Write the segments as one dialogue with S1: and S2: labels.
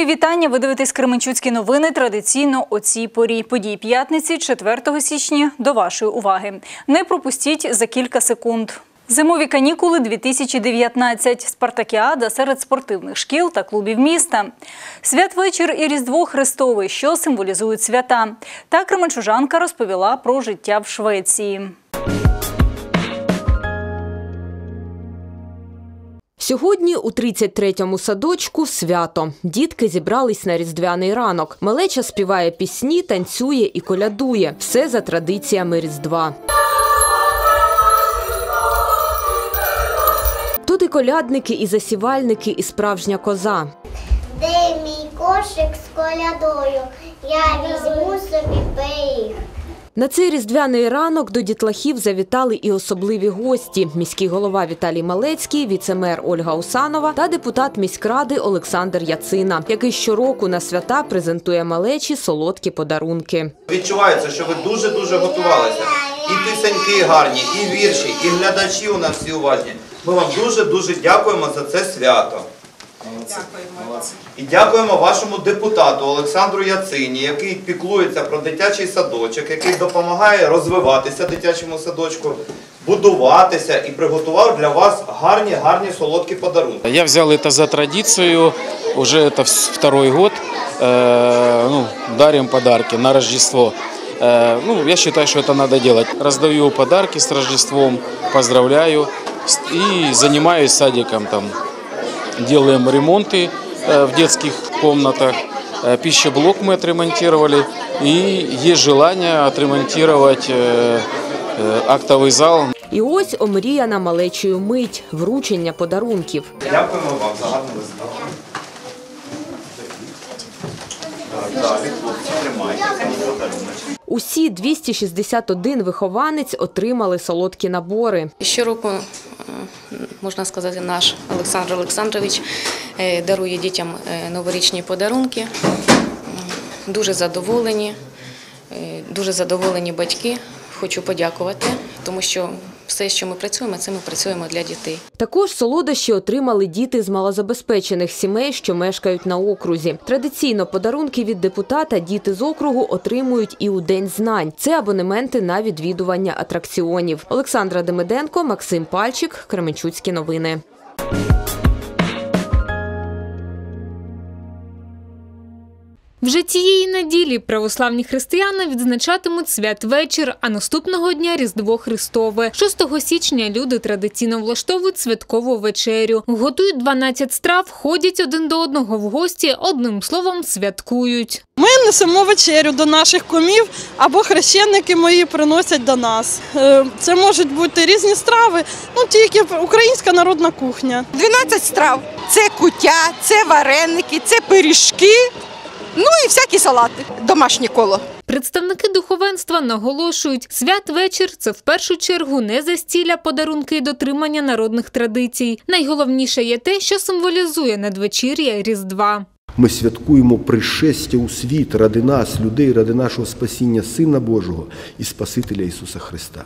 S1: Мої вітання. Ви дивитесь Кременчуцькі новини традиційно о цій порі. Події п'ятниці, 4 січня. До вашої уваги. Не пропустіть за кілька секунд. Зимові канікули 2019. Спартакіада серед спортивних шкіл та клубів міста. Святвечір і Різдво Христове, що символізують свята. Та Кременчужанка розповіла про життя в Швеції.
S2: Сьогодні у 33-му садочку свято. Дітки зібрались на різдвяний ранок. Малеча співає пісні, танцює і колядує. Все за традиціями Різдва. Тут і колядники, і засівальники, і справжня коза.
S3: Де мій кошик з колядою? Я візьму собі пиріг.
S2: На цей різдвяний ранок до дітлахів завітали і особливі гості: міський голова Віталій Малецький, віцемер Ольга Усанова та депутат міськради Олександр Яцина, який щороку на свята презентує малечі солодкі подарунки.
S4: Відчувається, що ви дуже-дуже готувалися. І пісеньки гарні, і вірші, і глядачі у нас всі уважні. Ми вам дуже-дуже дякуємо за це свято. І дякуємо вашому депутату Олександру Яцині, який піклується про дитячий садочок, який допомагає розвиватися дитячому садочку, будуватися і приготував для вас гарні, гарні солодкі подарунки.
S5: Я взял это за традицию, уже это вс- второй год, Э, ну, дарим подарки на Рождество. Э, ну, я считаю, что это надо делать. Раздаю подарки с Рождеством, поздравляю с- и занимаюсь садиком там. Делаем ремонты э, в детских комнатах, Э, пищеблок мы отремонтировали и есть желание отремонтировать э, э, актовый зал.
S2: І ось омріяна малечою мить вручення подарунків.
S4: Дякуємо вам за гарну виставу. Так, Далі, хлопці, тримайте цей подарунок.
S2: Усі 261 вихованець отримали солодкі набори.
S6: Щороку, е, можна сказати, наш Олександр Олександрович е, дарує дітям е, новорічні подарунки. Дуже задоволені, дуже задоволені батьки. Хочу подякувати, тому що все, що ми працюємо, це ми працюємо для дітей.
S2: Також солодощі отримали діти з малозабезпечених сімей, що мешкають на окрузі. Традиційно подарунки від депутата діти з округу отримують і у День знань. Це абонементи на відвідування атракціонів. Олександра Демиденко, Максим Пальчик, Кременчуцькі новини.
S7: Вже цієї неділі православні християни відзначатимуть святвечір, а наступного дня Різдво Христове. 6 січня люди традиційно влаштовують святкову вечерю. Готують 12 страв, ходять один до одного в гості, одним словом святкують.
S8: Ми несемо вечерю до наших кумів або хрещенники мої приносять до нас. Е, Це можуть бути різні страви, ну тільки українська народна кухня.
S9: 12 страв. Це куття, це вареники, це пиріжки, ну і всякі салати. Домашнє коло.
S7: Представники духовенства наголошують, святвечір – це в першу чергу не застілля, подарунки і дотримання народних традицій. Найголовніше є те, що символізує надвечір'я Різдва.
S10: Ми святкуємо пришестя у світ ради нас, людей, ради нашого спасіння Сина Божого і Спасителя Ісуса Христа.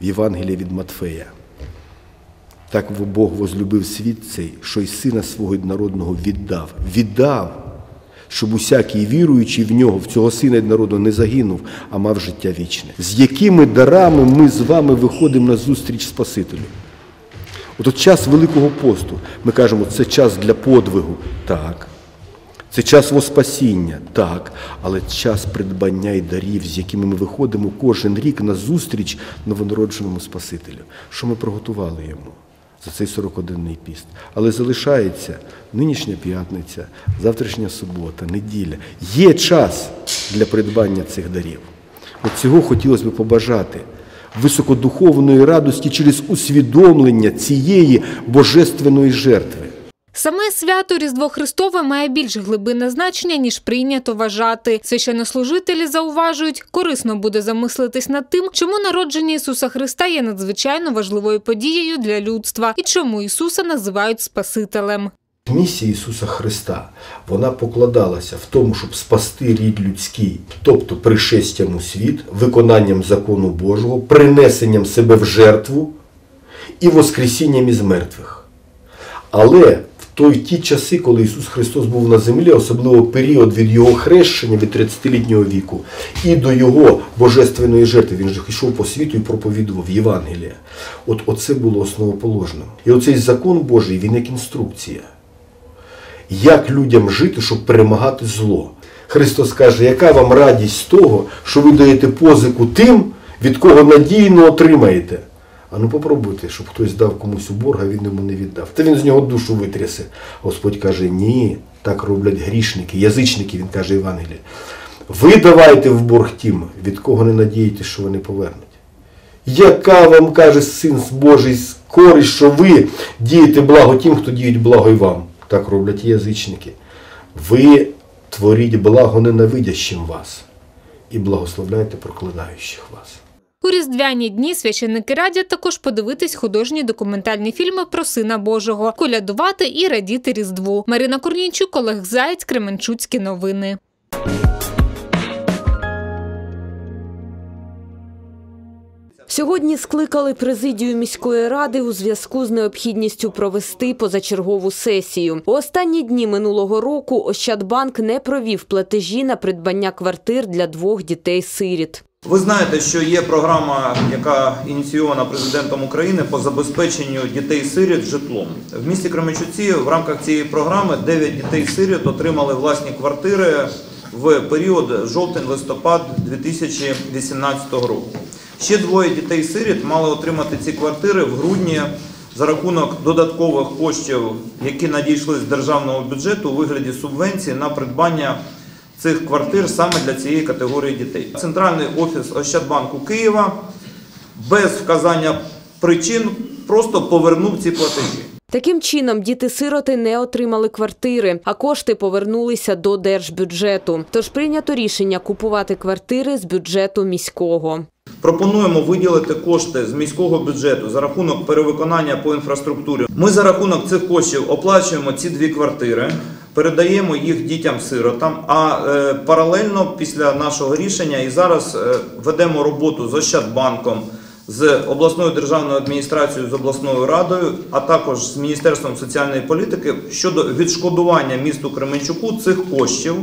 S10: В Євангелії від Матфея. Так Бог возлюбив світ цей, що й сина свого єднародного віддав. Віддав, щоб усякий віруючий в нього, в цього сина єднародного, не загинув, а мав життя вічне. З якими дарами ми з вами виходимо на зустріч Спасителю? От час Великого посту, ми кажемо, це час для подвигу. Так. Це час воспасіння, так, але час придбання і дарів, з якими ми виходимо кожен рік на зустріч новонародженому Спасителю. Що ми приготували йому за цей 41-ний піст. Але залишається нинішня п'ятниця, завтрашня субота, неділя. Є час для придбання цих дарів. От цього хотілося б побажати. Високодуховної радості через усвідомлення цієї божественної жертви.
S7: Саме свято Різдво Христове має більш глибинне значення, ніж прийнято вважати. Священнослужителі зауважують, корисно буде замислитись над тим, чому народження Ісуса Христа є надзвичайно важливою подією для людства і чому Ісуса називають Спасителем.
S10: Місія Ісуса Христа вона покладалася в тому, щоб спасти рід людський, тобто пришестям у світ, виконанням закону Божого, принесенням себе в жертву і воскресінням із мертвих. Але в той ті часи, коли Ісус Христос був на землі, особливо період від Його хрещення від 30-літнього віку і до Його божественної жертви. Він же йшов по світу і проповідував Євангелія. От оце було основоположним. І оцей закон Божий, він як інструкція. Як людям жити, щоб перемагати зло. Христос каже, яка вам радість того, що ви даєте позику тим, від кого надійно отримаєте. А ну попробуйте, щоб хтось дав комусь у борг, а він йому не віддав. Та він з нього душу витрясе. Господь каже, ні, так роблять грішники, язичники, він каже Євангелії. Ви давайте в борг тим, від кого не надієтесь, що вони повернуть. Яка вам каже Син Божий користь, що ви дієте благо тим, хто діють благо і вам? Так роблять язичники. Ви творіть благо ненавидящим вас і благословляйте проклинаючих вас.
S7: У різдвяні дні священники радять також подивитись художні документальні фільми про Сина Божого, колядувати і радіти Різдву. Марина Корнійчук, Олег Заєць, Кременчуцькі новини.
S2: Сьогодні скликали президію міської ради у зв'язку з необхідністю провести позачергову сесію. У останні дні минулого року Ощадбанк не провів платежі на придбання квартир для двох дітей-сиріт.
S4: Ви знаєте, що є програма, яка ініційована президентом України по забезпеченню дітей-сиріт житлом. В місті Кременчуці в рамках цієї програми 9 дітей-сиріт отримали власні квартири в період жовтень-листопад 2018 року. Ще двоє дітей-сиріт мали отримати ці квартири в грудні за рахунок додаткових коштів, які надійшли з державного бюджету у вигляді субвенції на придбання цих квартир саме для цієї категорії дітей. Центральний офіс Ощадбанку Києва без вказання причин просто повернув ці платежі.
S2: Таким чином, діти-сироти не отримали квартири, а кошти повернулися до держбюджету. Тож прийнято рішення купувати квартири з бюджету міського.
S4: Пропонуємо виділити кошти з міського бюджету за рахунок перевиконання по інфраструктурі. Ми за рахунок цих коштів оплачуємо ці дві квартири, передаємо їх дітям-сиротам. А е, паралельно після нашого рішення і зараз е, ведемо роботу з Ощадбанком, з обласною державною адміністрацією, з обласною радою, а також з Міністерством соціальної політики щодо відшкодування місту Кременчуку цих коштів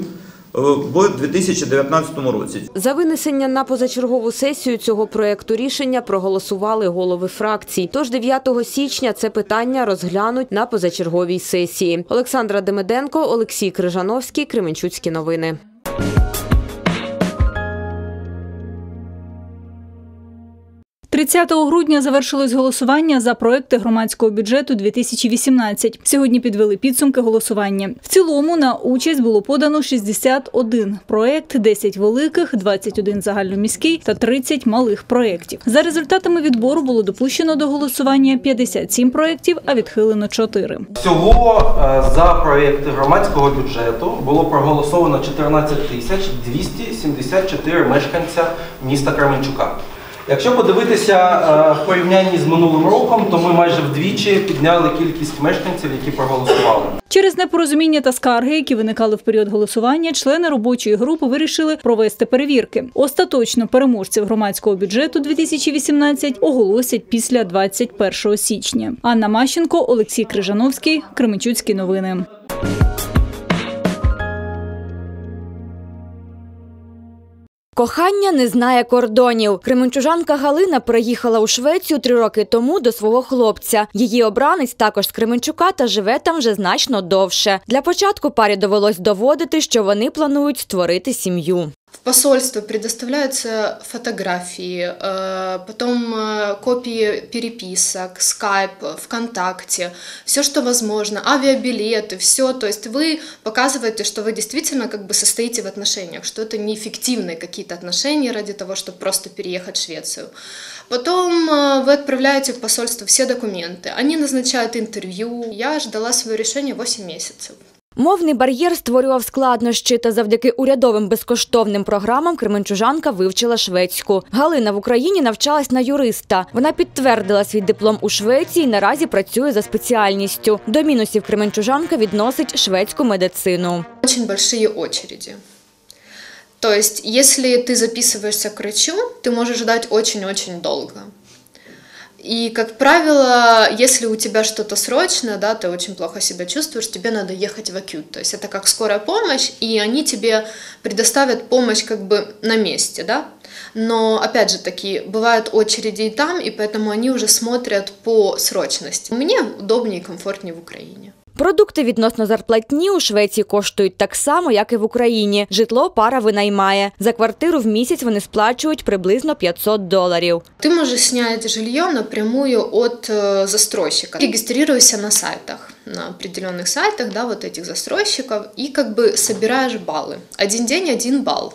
S4: в 2019 році.
S2: За винесення на позачергову сесію цього проекту рішення проголосували голови фракцій. Тож 9 січня це питання розглянуть на позачерговій сесії. Олександра Демиденко, Олексій Крижановський, Кременчуцькі новини.
S1: – 30 грудня завершилось голосування за проекти громадського бюджету 2018. Сьогодні підвели підсумки голосування. В цілому на участь було подано 61 проект, 10 великих, 21 загальноміський та 30 малих проєктів. За результатами відбору було допущено до голосування 57 проєктів, а відхилено 4.
S11: Всього е, за проєкти громадського бюджету було проголосовано 14 тисяч 274 мешканця міста Кременчука. Якщо подивитися е, в порівнянні з минулим роком, то ми майже вдвічі підняли кількість мешканців, які проголосували.
S1: Через непорозуміння та скарги, які виникали в період голосування, члени робочої групи вирішили провести перевірки. Остаточно переможців громадського бюджету 2018 оголосять після 21 січня. Анна Мащенко, Олексій Крижановський, Кременчуцькі новини.
S12: Кохання не знає кордонів. Кременчужанка Галина переїхала у Швецію три роки тому до свого хлопця. Її обранець також з Кременчука та живе там вже значно довше. Для початку парі довелось доводити, що вони планують створити сім'ю.
S13: В посольство предоставляются фотографии, э, потом э, копии переписок, скайп, ВКонтакте, все, что возможно, авиабилеты, все. То есть вы показываете, что вы действительно как бы состоите в отношениях, что это не фиктивные какие-то отношения ради того, чтобы просто переехать в Швецию. Потом э, вы отправляете в посольство все документы, они назначают интервью. Я ждала свое решение 8 месяцев.
S12: Мовний бар'єр створював складнощі, та завдяки урядовим безкоштовним програмам кременчужанка вивчила шведську. Галина в Україні навчалась на юриста. Вона підтвердила свій диплом у Швеції і наразі працює за спеціальністю. До мінусів кременчужанка відносить шведську медицину.
S13: Очень большие очереди. То есть, если ты записываешься к врачу, ты можешь ждать очень-очень долго. И, как правило, если у тебя что-то срочно, да, ты очень плохо себя чувствуешь, тебе надо ехать в акют. То есть это как скорая помощь, и они тебе предоставят помощь как бы на месте, да. Но, опять же таки, бывают очереди и там, и поэтому они уже смотрят по срочности. Мне удобнее и комфортнее в Украине.
S12: Продукти відносно зарплатні у Швеції коштують так само, як і в Україні. Житло пара винаймає. За квартиру в місяць вони сплачують приблизно 500 доларів.
S13: Ты можешь снять жилье напрямую от э, застройщика. Регистрируйся на сайтах, на определенных сайтах, да, вот этих застройщиков, и как бы собираешь баллы. Один день, один балл.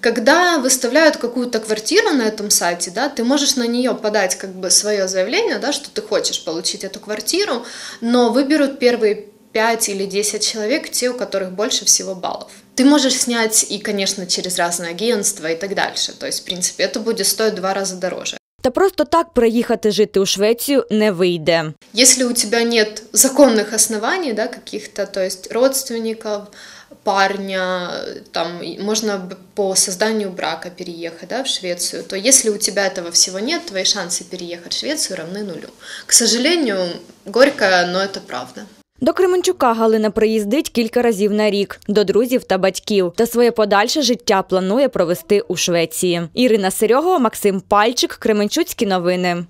S13: Когда выставляют какую-то квартиру на этом сайте, да, ты можешь на нее подать как бы свое заявление, да, что ты хочешь получить эту квартиру, но выберут первые 5 или 10 человек, те, у которых больше всего баллов. Ты можешь снять и, конечно, через разные агентства и так дальше. То есть, в принципе, это будет стоить в два раза дороже.
S12: Та просто так приїхати жити у Швецію не вийде.
S13: Если у тебя нет законных оснований, да, каких-то, то есть родственников, парня, там и можно б- по созданию брака переехать да, в Швецию, то если у тебя этого всего нет, твои шансы переехать в Швецию равны нулю. К сожалению, горько, но это правда.
S12: До Кременчука Галина приїздить кілька разів на рік до друзів та батьків. Та своє подальше життя планує провести у Швеції. Ірина Серьогова, Максим Пальчик, Кременчуцькі новини.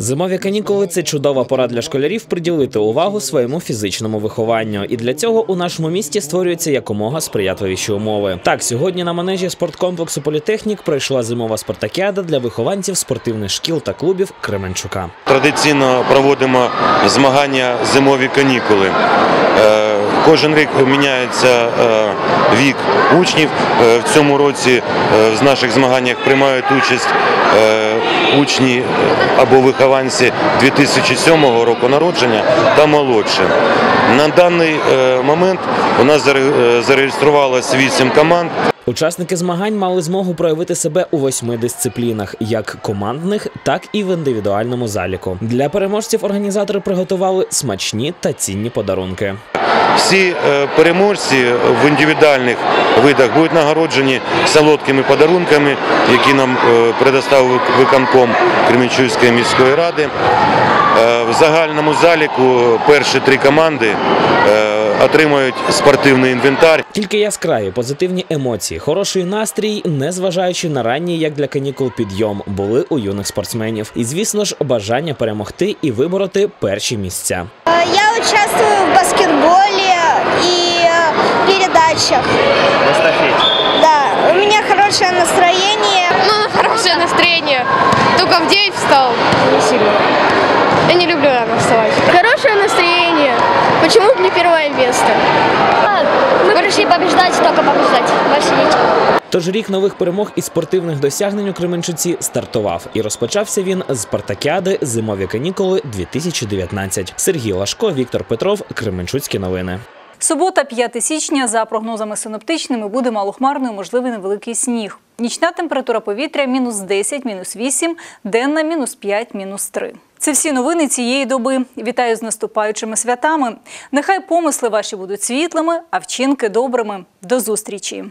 S14: Зимові канікули це чудова пора для школярів приділити увагу своєму фізичному вихованню. І для цього у нашому місті створюються якомога сприятливіші умови. Так, сьогодні на манежі спорткомплексу Політехнік пройшла зимова спартакіада для вихованців спортивних шкіл та клубів Кременчука.
S15: Традиційно проводимо змагання зимові канікули. Е, Кожен рік міняється е, вік учнів. Е, В цьому році в наших змаганнях приймають участь учні або вихованці 2007 року народження та молодше. На даний е, момент у нас е, зареєструвалось 8 команд.
S14: Учасники змагань мали змогу проявити себе у восьми дисциплінах, як командних, так і в індивідуальному заліку. Для переможців організатори приготували смачні та цінні подарунки.
S15: Всі е, переможці в індивідуальних видах будуть нагороджені солодкими подарунками, які нам е, предоставив виконком Кременчуцької міської ради. Е, В загальному заліку перші три команди отримають спортивний інвентар.
S14: Тільки яскраві позитивні емоції, хороший настрій, незважаючи на ранній, як для канікул, підйом, були у юних спортсменів. І звісно ж, бажання перемогти і вибороти перші місця.
S3: Я участвую в баскетболе и э, передачах.
S14: В естафеті.
S3: Да, у меня хорошее настроение.
S16: Первое место?
S3: Мы пришли побеждать, только побеждать. Больше нечего.
S14: Тож рік нових перемог і спортивних досягнень у Кременчуці стартував, і розпочався він з спартакіади Зимові канікули 2019. Сергій Лашко, Віктор Петров, Кременчуцькі новини.
S1: Субота, 5 січня, за прогнозами синоптичними, буде малохмарною, можливий невеликий сніг. Нічна температура повітря мінус 10, мінус 8, денна мінус 5, мінус 3. Це всі новини цієї доби. Вітаю з наступаючими святами. Нехай помисли ваші будуть світлими, а вчинки добрими. До зустрічі!